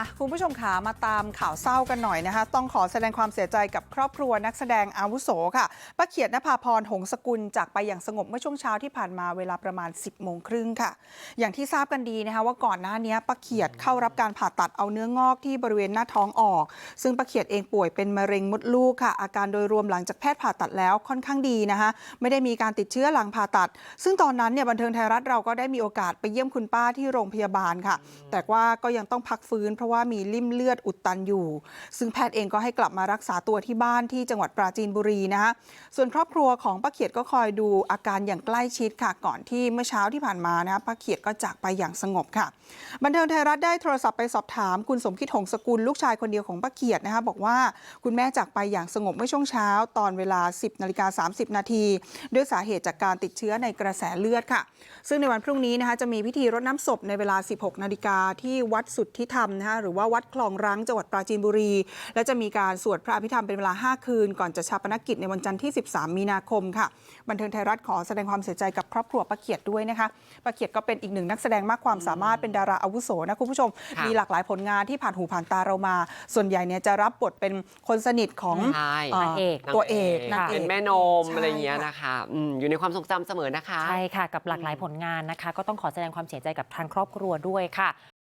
่ะคุณผู้ชมขามาตามข่าวเศร้ากันหน่อยนะคะ ต้องขอแสดงความเสียใจกับครอบครัวนักแสดงอาวุโสค่ะป้าเขียดนภาพรหงสกุลจากไปอย่างสงบเมื่อช่วงเช้าที่ผ่านมาเวลาประมาณ 10โมงครึ่งค่ะ อย่างที่ทราบกันดีนะคะว่าก่อนหน้านี้ป้าเขียดเข้ารับการผ่าตัดเอาเนื้องอกที่บริเวณหน้าท้องออก ซึ่งป้าเขียดเองป่วยเป็นมะเร็งมดลูกค่ะ อาการโดยรวมหลังจากแพทย์ผ่าตัดแล้วค่อนข้างดีนะคะไม่ได้มีการติดเชื้อหลังผ่าตัด ซึ่งตอนนั้นเนี่ยบันเทิงไทยรัฐเราก็ได้มีโอกาสไปเยี่ยมคุณป้าที่โรงพยาบาลค่ะ แต่ว่าก็ยังต้องพักฟื้นเพราะว่ามีลิ่มเลือดอุดตันอยู่ ซึ่งแพทย์เองก็ให้กลับมารักษาตัวที่บ้านที่จังหวัดปราจีนบุรีนะคะส่วนครอบครัวของป้าเขียดก็คอยดูอาการอย่างใกล้ชิดค่ะ ก่อนที่เมื่อเช้าที่ผ่านมานะคะป้าเขียดก็จากไปอย่างสงบค่ะ บันเทิงไทยรัฐได้โทรศัพท์ไปสอบถามคุณสมคิดหงสกุลลูกชายคนเดียวของป้าเขียดนะคะบอกว่าคุณแม่จากไปอย่างสงบเมื่อช่วงเช้า ตอนเวลา 10นาฬิกา30 นาทีด้วยสาเหตุจากการติดเชื้อในกระแสเลือดค่ะ ซึ่งในวันพรุ่งนี้นะคะจะมีพิธีรดน้ำศพในเวลา 16 นาฬิกาที่วัดสุทธิธรรมนะคะหรือว่าวัดคลองรังจังหวัดปราจีนบุรี และจะมีการสวดพระอภิธรรมเป็นเวลา 5 คืน ก่อนจะชาปนกิจในวันจันทร์ที่ 13 มีนาคมค่ะ บันเทิงไทยรัฐขอแสดงความเสียใจกับครอบครัวป้าเขียดด้วยนะคะป้าเขียดก็เป็นอีกหนึ่งนักแสดงมากความสามารถเป็นดาราอาวุโสนะคุณผู้ชมค่ะมีหลากหลายผลงานที่ผ่านหูผ่านตาเรามา ส่วนใหญ่เนี่ยจะรับบทเป็นคนสนิทของใช่เอ่อนางเอก ตัวเอกนางค่ะเอกเป็นแม่นมใช่อะไรอย่างเงี้ยค่ะนะคะอืมอยู่ในความทรงจำเสมอนะคะ ใช่ค่ะ กับหลากหลายผลงานนะคะ ก็ต้องขอแสดงความเสียใจกับทางครอบครัวด้วยค่ะ